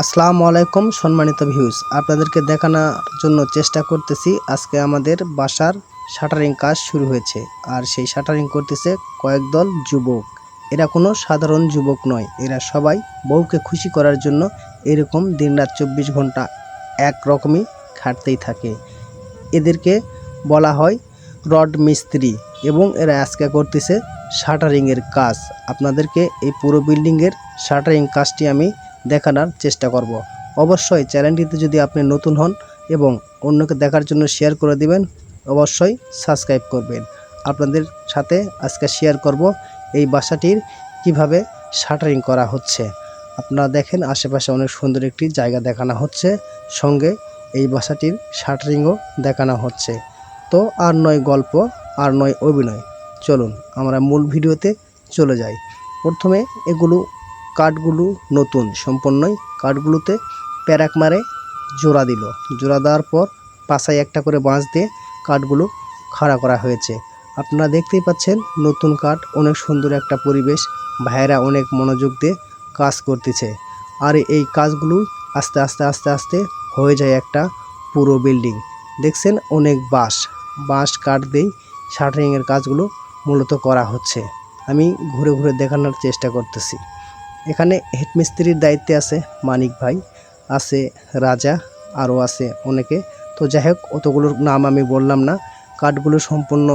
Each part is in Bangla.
আসসালামু আলাইকুম, সম্মানিত ভিউজ আপনাদেরকে দেখানোর জন্য চেষ্টা করতেছি, আজকে আমাদের বাসার শাটারিং কাজ শুরু হয়েছে। আর সেই শাটারিং করতেছে কয়েক দল যুবক। এরা কোনো সাধারণ যুবক নয়, এরা সবাই বউকে খুশি করার জন্য এরকম দিনরাত চব্বিশ ঘণ্টা এক রকমই খাটতেই থাকে। এদেরকে বলা হয় রড মিস্ত্রি এবং এরা আজকে করতেছে শাটারিংয়ের কাজ। আপনাদেরকে এই পুরো বিল্ডিংয়ের শাটারিং কাজটি আমি দেখানোর চেষ্টা করব। অবশ্যই চ্যানেলটিতে যদি আপনি নতুন হন এবং অন্যকে দেখার জন্য শেয়ার করে দিবেন, অবশ্যই সাবস্ক্রাইব করবেন। আপনাদের সাথে আজকে শেয়ার করব এই বাসাটির কীভাবে শাটারিং করা হচ্ছে। আপনারা দেখেন আশেপাশে অনেক সুন্দর একটি জায়গা দেখানো হচ্ছে, সঙ্গে এই বাসাটির শাটারিংও দেখানো হচ্ছে। তো আর নয় গল্প, আর নয় অভিনয়। চলুন আমরা মূল ভিডিওতে চলে যাই। প্রথমে এগুলো কাঠগুলো নতুন সম্পূর্ণই কাঠগুলোতে প্যারাক মারে জোড়া দিল। জোড়া দেওয়ার পর পাশায় একটা করে বাঁশ দিয়ে কাঠগুলো খাড়া করা হয়েছে। আপনারা দেখতেই পাচ্ছেন, নতুন কাঠ অনেক সুন্দর একটা পরিবেশ, ভাইয়েরা অনেক মনোযোগ দিয়ে কাজ করতেছে। আর এই কাজগুলো আস্তে আস্তে আস্তে আস্তে হয়ে যায় একটা পুরো বিল্ডিং। দেখছেন, অনেক বাঁশ। বাঁশ কাঠ দিয়েই শাটারিংয়ের কাজগুলো মূলত করা হচ্ছে। আমি ঘুরে ঘুরে দেখানোর চেষ্টা করতেছি। এখানে হেডমিস্ত্রির দায়িত্বে আছে মানিক ভাই, আছে রাজা, আরও আছে অনেকে। তো যাই হোক অতগুলোর নাম আমি বললাম না। কাঠগুলো সম্পূর্ণ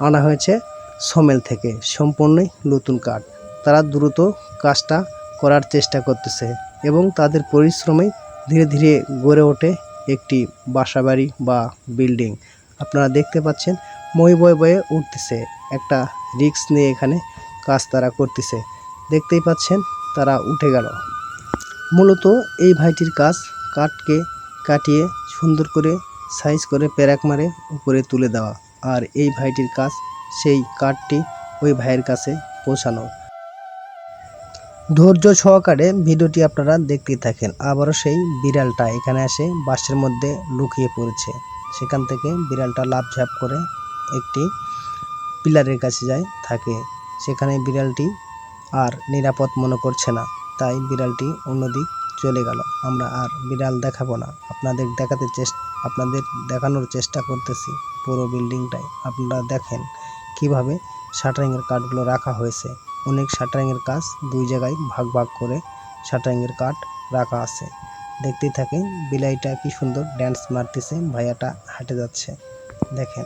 আনা হয়েছে সমেল থেকে, সম্পূর্ণই নতুন কাঠ তারা দ্রুত কাজটা করার চেষ্টা করতেছে এবং তাদের পরিশ্রমে ধীরে ধীরে গড়ে ওঠে একটি বাসাবাড়ি বা বিল্ডিং। আপনারা দেখতে পাচ্ছেন, মই বয়ে বয়ে উঠতেছে। একটা রিক্স নিয়ে এখানে কাজ তারা করতেছে। দেখতেই পাচ্ছেন তারা উঠে গেল। মূলত এই ভাইটির কাজ কাঠকে কাটিয়ে সুন্দর করে সাইজ করে প্যারাক মারে উপরে তুলে দেওয়া। আর এই ভাইটির কাজ সেই কাঠটি ওই ভাইয়ের কাছে পৌঁছানো। ধৈর্য সহকারে ভিডিওটি আপনারা দেখতেই থাকেন। আবারও সেই বিড়ালটা এখানে এসে বাসের মধ্যে লুকিয়ে পড়েছে। সেখান থেকে বিড়ালটা লাফঝাপ করে একটি পিলারের কাছে যায়, থাকে। সেখানে বিড়ালটি আর নিরাপদ মনে করছে না। তাই বিড়ালটি অন্যদিক চলে গেল। আমরা আর বিড়াল দেখাবো না। আপনাদের দেখাতে চেষ্টা আপনাদের দেখানোর চেষ্টা করতেছি পুরো বিল্ডিংটাই। আপনারা দেখেন কীভাবে শাটারিংয়ের কাঠগুলো রাখা হয়েছে। অনেক শাটারিংয়ের কাজ দুই জায়গায় ভাগ ভাগ করে শাটারিংয়ের কাঠ রাখা আছে। দেখতেই থাকেন বিলাইটা কি সুন্দর ড্যান্স মারতেছে, ভাইয়াটা হাঁটে যাচ্ছে। দেখেন।